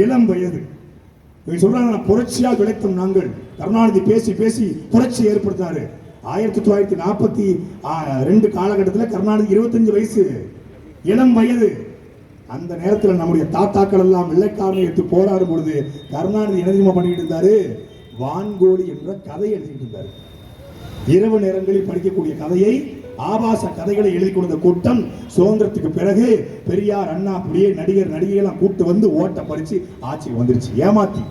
இளம் வயது. சொல்றாங்க புரட்சியாக கிடைத்தும் நாங்கள். கருணாநிதி பேசி பேசி புரட்சி ஏற்படுத்தினாரு. ஆயிரத்தி தொள்ளாயிரத்தி நாற்பத்தி ரெண்டு காலகட்டத்தில் கருணாநிதி இருபத்தஞ்சு வயசு. இளம் வயது. அந்த நேரத்தில் நம்முடைய தாத்தாக்கள் எல்லாம் வெள்ளைக்காரனை எடுத்து போராடும் பொழுது கருணாநிதி என்ன பண்ணிட்டு இருந்தாரு? வான்கோழி என்ற கதை எழுதிட்டு இருந்தாரு. இரவு நேரங்களில் படிக்கக்கூடிய கதையை ஆபாச கதைகளை எழுதி கொடுத்த கூட்டம் சுதந்திரத்துக்கு பிறகு பெரியார் அண்ணா அப்படியே நடிகர் நடிகையெல்லாம் கூட்டு வந்து ஓட்ட பறிச்சு ஆட்சி வந்துருச்சு. ஏமாத்தி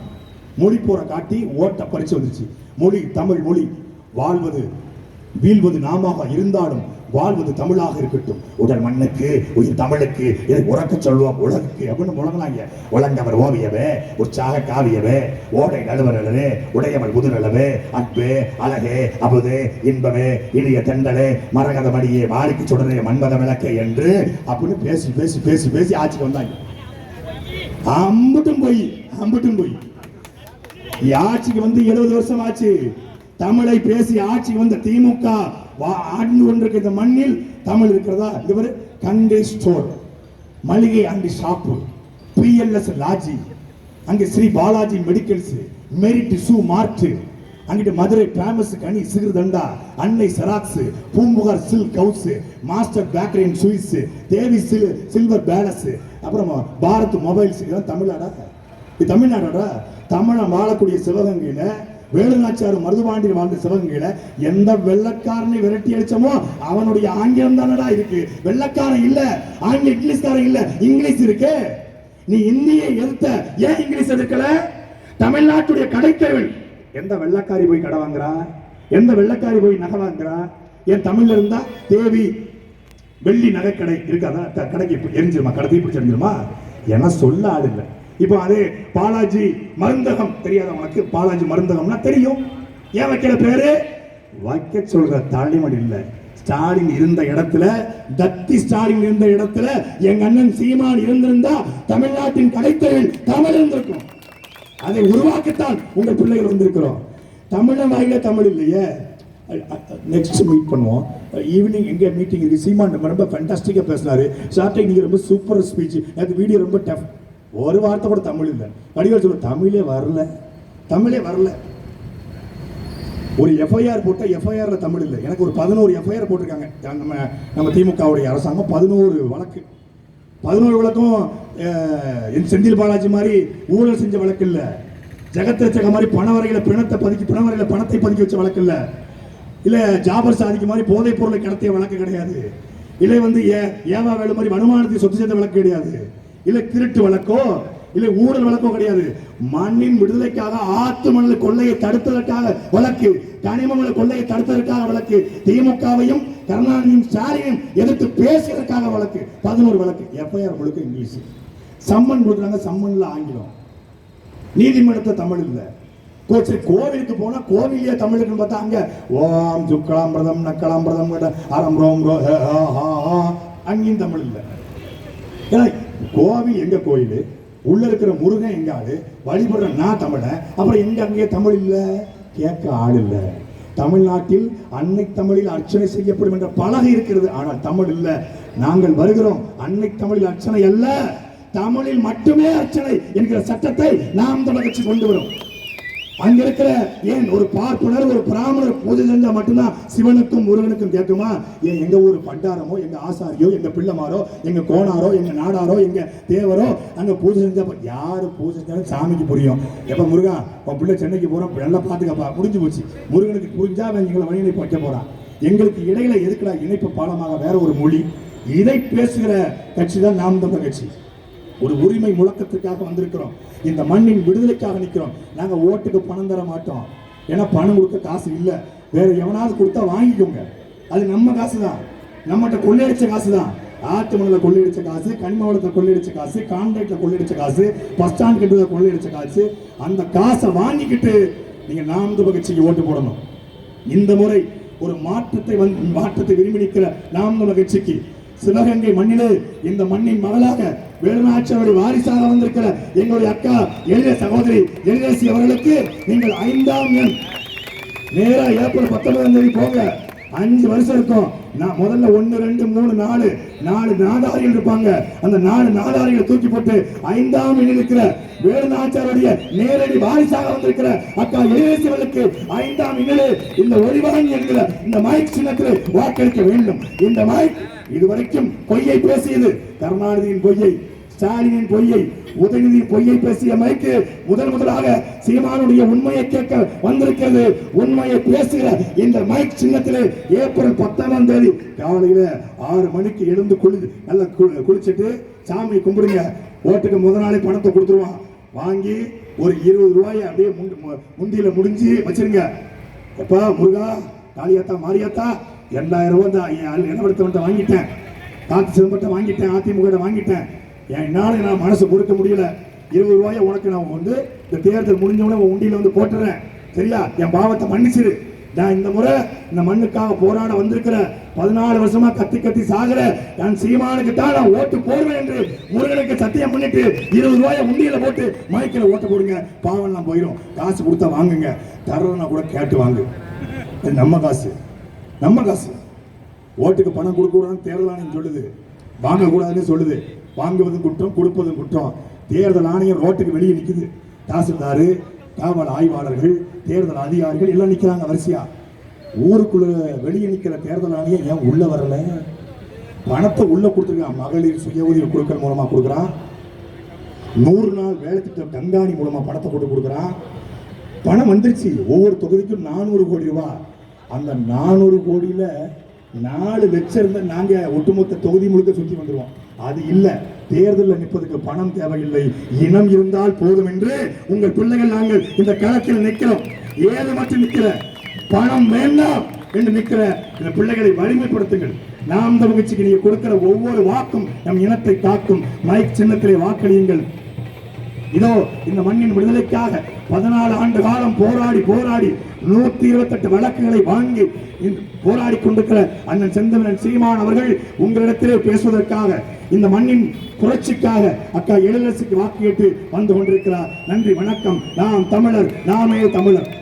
மொழி போற காட்டி ஓட்ட பறிச்சு வந்துருச்சு. மொழி தமிழ் மொழி வாழ்வது வீழ்வது நாமாக இருந்தாலும் வாழ்வது தமிழாக இருக்கட்டும். உடல் மண்ணுக்கு உயிர் தமிழுக்கு இதை உறக்க சொல்லுவோம். உலகுக்கு அப்படின்னு முழங்கினாங்க. உலங்கவர் ஓவியவே உற்சாக காவியவே ஓடை நடுவரவே உடையவள் முதுநலவே அன்பே அழகே அபுது இன்பமே இனிய தெண்டலே மரகத மடியே மாளிக்கு சுடரே மன்மத விளக்கே என்று அப்படின்னு பேசி பேசி பேசி பேசி ஆட்சிக்கு வந்தாங்க. அம்புட்டும் போய் அம்புட்டும் போய். ஆட்சிக்கு வந்து எழுபது வருஷம் ஆச்சு. தமிழை பேசி ஆட்சி வந்த திமுக வா- ஆண்டு கொண்டிருக்க இந்த மண்ணில் தமிழ் இருக்கிறதா? இவர் கண்டே ஸ்டோர் மளிகை அண்டி ஷாப்பு பிஎல்எஸ் லாஜி அங்கே Sri Balaji medicals merit shoe mart அங்கிட்டு மதுரை ஃபேமஸ் கனி சிறுதண்டா Annai xerox Poompuhar silk house master bakery and Swiss Devi chill silver palace அப்புறம் பாரத் மொபைல்ஸ் இதெல்லாம் தமிழ்நாடா? இது தமிழ்நாடா தமிழை வாழக்கூடிய சிவகங்கையில் வேலுநாச்சியார் மருதுபாண்டியர் வாழ்ந்த சிவகங்கையில எந்த வெள்ளக்காரனை விரட்டி அடிச்சமோ அவனுடைய ஆங்கிலம் தானடா இருக்கு. வெள்ளக்காரன் இல்ல ஆங்கில இங்கிலீஷ்காரன் இல்ல இங்கிலீஷ் இருக்கு. நீ இந்தியை எதிர்த்த ஏன் இங்கிலீஷ் எதிர்க்கல? தமிழ்நாட்டுடைய கடைத்தெருவில் எந்த வெள்ளக்காரி போய் கடை வாங்குறா? எந்த வெள்ளக்காரி போய் நகை வாங்குறா? என் தமிழ்ல இருந்தா தேவி வெள்ளி நகைக்கடை இருக்காதா கடைக்கு எரிஞ்சிருமா? கடை தீப்பிடிச்சு என சொல்ல ஆள் இல்லை இப்போ அது பாலாஜி மருந்தகம் தெரியாத உனக்கு? பாலாஜி மருந்தகம்னா தெரியும். ஏன் வைக்கிற பேரு? வைக்க சொல்ற தாலிமன் இல்ல. ஸ்டாலின் இருந்த இடத்துல தத்தி ஸ்டாலின் இருந்த இடத்துல எங்க அண்ணன் சீமான் இருந்திருந்தா தமிழ்நாட்டின் கலைத்தொழில் தமிழ் இருந்திருக்கும். அதை உருவாக்கத்தான் உங்க பிள்ளைகள் வந்திருக்கிறோம். தமிழன் வாயில தமிழ் இல்லையே. நெக்ஸ்ட் மீட் பண்ணுவோம். ஈவினிங் எங்கே மீட்டிங் இருக்கு? சீமான் ரொம்ப ஃபண்டாஸ்டிக்காக பேசினார். ஷார்ட்டை நீங்கள் ரொம்ப சூப்பர் ஸ்பீச் அது வீடியோ ரொம்ப டஃப் ஒரு வார்த்தை கூட தமிழ் இல்லை. வடிவேல் சொல்ல தமிழே வரல. தமிழே வரல. ஒரு எஃப்ஐஆர் போட்டால் எஃப்ஐஆரில் தமிழ் இல்லை. எனக்கு ஒரு பதினோரு எஃப்ஐஆர் போட்டிருக்காங்க. நம்ம நம்ம திமுகவுடைய அரசாங்கம் பதினோரு வழக்கு. பதினோரு வழக்கும் என் செந்தில் பாலாஜி மாதிரி ஊழல் செஞ்ச வழக்கு இல்லை. ஜெகத்ரச்சக மாதிரி பணவரையில் பிணத்தை பதுக்கி பிண பணத்தை பதுக்கி வச்ச வழக்கு இல்லை. இல்லை ஜாபர் சாதிக்கு மாதிரி போதைப் பொருளை கடத்திய வழக்கு கிடையாது. இல்லை வந்து ஏ ஏவா வேலு மாதிரி வருமானத்தை சொத்து சேர்ந்த வழக்கு கிடையாது. இல்ல திருட்டு வழக்கோ இல்ல ஊழல் வழக்கோ கிடையாது. மண்ணின் விடுதலைக்காக ஆத்து மணல் கொள்ளையை தடுத்ததற்காக வழக்கு கனிம கொள்ளையை தடுத்ததற்காக வழக்கு திமுகவையும் கருணாநிதியும் ஸ்டாலினையும் எதிர்த்து பேசுறதுக்காக வழக்கு பதினோரு வழக்கு எஃப்ஐஆர் முழுக்க இங்கிலீஷ். சம்மன் கொடுக்குறாங்க சம்மன்ல ஆங்கிலம். நீதிமன்றத்தை தமிழ் இல்லை. சரி கோவிலுக்கு போனா கோவிலே தமிழுக்கு பார்த்தா அங்க ஓம் சுக்கலாம்பிரதம் நக்கலாம்பிரதம் அறம் ரோம் ரோ ஹே, ஹா, ஹா. அங்கேயும் தமிழ் இல்லை. கோவில் எங்க கோயில்? உள்ள இருக்கிற முருகன் எங்க ஆளு? வழிபடுற நான் தமிழன். அப்புறம் எங்க அங்கே தமிழ் இல்ல? கேட்க ஆள் இல்ல. தமிழ்நாட்டில் அன்னை தமிழில் அர்ச்சனை செய்யப்படும் என்ற பலகை இருக்கிறது. ஆனால் தமிழ் இல்ல. நாங்கள் வருகிறோம். அன்னை தமிழில் அர்ச்சனை அல்ல. தமிழில் மட்டுமே அர்ச்சனை என்கிற சட்டத்தை நாம் தொடர்ச்சி கொண்டு வரும். அங்க இருக்கிற ஏன் ஒரு பார்ப்பனர் ஒரு பிராமணர் பூஜை செஞ்சா மட்டும்தான் சிவனுக்கும் முருகனுக்கும் கேட்குமா? ஏன் எங்க ஊர் பண்டாரமோ எங்க ஆசாரியோ எங்க பிள்ளைமாரோ எங்க கோணாரோ எங்க நாடாரோ எங்க தேவரோ அங்க பூஜை செஞ்சா யாரு பூஜை செஞ்சாலும் சாமிக்கு புரியும். எப்ப முருகா உன் பிள்ளை சென்னைக்கு போறோம் நல்லா பாத்துக்கப்பா முடிஞ்சு போச்சு. முருகனுக்கு புரிஞ்சா அவன் எங்களை வழி வைக்க போறான். எங்களுக்கு இடையில எதுக்குடா இணைப்பு பாலமாக வேற ஒரு மொழி? இதை பேசுகிற கட்சி தான் நாம் தமிழர் கட்சி. ஒரு உரிமை முழக்கத்திற்காக வந்திருக்கிறோம். இந்த மண்ணின் விடுதலைக்காக நிற்கிறோம். நாங்கள் ஓட்டுக்கு பணம் தர மாட்டோம். ஏன்னா பணம் கொடுக்க காசு இல்லை. வேற எவனாவது கொடுத்தா வாங்கிக்கோங்க. அது நம்ம காசு தான் நம்மகிட்ட கொள்ளையடிச்ச காசு தான் ஆற்று மணல கொள்ளையடிச்ச காசு கனிம வளத்தை கொள்ளையடிச்ச காசு கான்ட்ராக்டில் கொள்ளையடிச்ச காசு பஸ் ஸ்டாண்ட் கட்டுறத கொள்ளையடிச்ச காசு அந்த காசை வாங்கிக்கிட்டு நீங்கள் நாம் தமிழர் ஓட்டு போடணும். இந்த முறை ஒரு மாற்றத்தை வந்து மாற்றத்தை விரும்பி நிற்கிற நாம் தமிழர் கட்சிக்கு சிவகங்கை மண்ணிலே இந்த மண்ணின் மகளாக வேலுநாச்சியருடைய வாரிசாக வந்திருக்கிற எங்களுடைய அக்கா எளிய சகோதரி எழிலரசி அவர்களுக்கு நீங்கள் ஐந்தாம் எண். நேரா ஏப்ரல் பத்தொன்பதாம் தேதி போங்க. அஞ்சு வருஷம் இருக்கும். நான் முதல்ல ஒன்னு ரெண்டு மூணு நாலு நாலு நாதாரிகள் இருப்பாங்க. அந்த நாலு நாதாரிகளை தூக்கி போட்டு ஐந்தாம் எண்ணில் இருக்கிற வேலுநாச்சாருடைய நேரடி வாரிசாக வந்திருக்கிற அக்கா இளையரசிகளுக்கு ஐந்தாம் எண்ணிலே இந்த ஒளிவாங்கி என்கிற இந்த மைக் சின்னத்தில் வாக்களிக்க வேண்டும். இந்த மைக் இதுவரைக்கும் பொய்யை பேசியது கருணாநிதியின் பொய்யை ஸ்டாலினின் பொய்யை உதயநிதியின் பொய்யை பேசிய மைக்கு முதல் முதலாக சீமானுடைய உண்மையை கேட்க வந்திருக்கிறது. உண்மையை பேசுகிற இந்த மைக் சின்னத்திலே ஏப்ரல் பத்தாம் தேதி காலையில ஆறு மணிக்கு எழுந்து குளி நல்லா கு- குளிச்சுட்டு சாமி கும்பிடுங்க. ஓட்டுக்கு முதல் நாளே பணத்தை கொடுத்துருவான். வாங்கி ஒரு இருபது ரூபாயை அப்படியே முண்டு- முந்தியில முடிஞ்சு வச்சிருங்க. எப்பா முருகா காளியாத்தா மாரியாத்தா எண்ணாயிரம் ரூபா தான் என் இடப்படுத்தவன்ட்ட வாங்கிட்டேன். காத்து சிதம்பரத்தை வாங்கிட்டேன் அதிமுக வாங்கிட்டேன். என்னால் நான் மனசு கொடுக்க முடியல. இருபது ரூபாயை உனக்கு நான் வந்து இந்த தேர்தல் முடிஞ்சவொடனே உன் உண்டியில் வந்து போட்டுறேன். சரியா? என் பாவத்தை மன்னிச்சிரு. நான் இந்த முறை இந்த மண்ணுக்காக போராட வந்திருக்கிற பதினாலு வருஷமா கத்தி கத்தி சாகுற நான் சீமானுக்கு தான் நான் ஓட்டு போடுவேன் என்று முருகனுக்கு சத்தியம் பண்ணிட்டு இருபது ரூபாயை உண்டியில போட்டு மைக்கில் ஓட்டு போடுங்க. நான் போயிடும் காசு கொடுத்தா வாங்குங்க. தர்றதுனா கூட கேட்டு வாங்கு. நம்ம காசு. நம்ம காசு. ஓட்டுக்கு பணம் கொடுக்கூடாதுன்னு தேர்தல் ஆணையம் சொல்லுது. வாங்கக்கூடாதுன்னு சொல்லுது. வாங்குவதும் குற்றம் கொடுப்பதும் குற்றம். தேர்தல் ஆணையம் ரோட்டுக்கு வெளியே நிற்குது தாசில்தாரு காவல் ஆய்வாளர்கள் தேர்தல் அதிகாரிகள் எல்லாம் நிற்கிறாங்க வரிசையா. ஊருக்குள்ள வெளியே நிற்கிற தேர்தல் ஆணையம் ஏன் உள்ள வரல? பணத்தை உள்ள கொடுத்துருக்கான் மகளிர் சுய உதவி குழுக்கள் மூலமா கொடுக்குறான் நூறு நாள் வேலை திட்டம் கண்காணி மூலமா பணத்தை போட்டு கொடுக்குறான் பணம் வந்துருச்சு. ஒவ்வொரு தொகுதிக்கும் நானூறு கோடி ரூபாய். அந்த நானூறு கோடியில் நாலு வச்சிருந்த நாங்கள் ஒட்டுமொத்த தொகுதி முழுக்க சுற்றி வந்துடுவோம் அது இல்லை. தேர்தலில் நிற்பதுக்கு பணம் தேவையில்லை. இனம் இருந்தால் போதும் என்று உங்கள் பிள்ளைகள் நாங்கள் இந்த களத்தில் நிற்கிறோம். ஏது மட்டும் நிற்கிற பணம் வேண்டாம் என்று நிற்கிற இந்த பிள்ளைகளை வலிமைப்படுத்துங்கள். நாம் இந்த முயற்சிக்கு நீங்க கொடுக்கிற ஒவ்வொரு வாக்கும் நம் இனத்தை தாக்கும். மைக் சின்னத்திலே வாக்களியுங்கள். இதோ இந்த மண்ணின் விடுதலைக்காக பதினாலு ஆண்டு காலம் போராடி போராடி நூத்தி இருபத்தி எட்டு வழக்குகளை வாங்கி போராடி கொண்டிருக்கிற அண்ணன் செந்தமிழன் சீமான் அவர்கள் உங்களிடத்திலே பேசுவதற்காக இந்த மண்ணின் புரட்சிக்காக அக்கா எழிலரசுக்கு வாக்கு கேட்டு வந்து கொண்டிருக்கிறார். நன்றி வணக்கம். நாம் தமிழர் நாமே தமிழர்.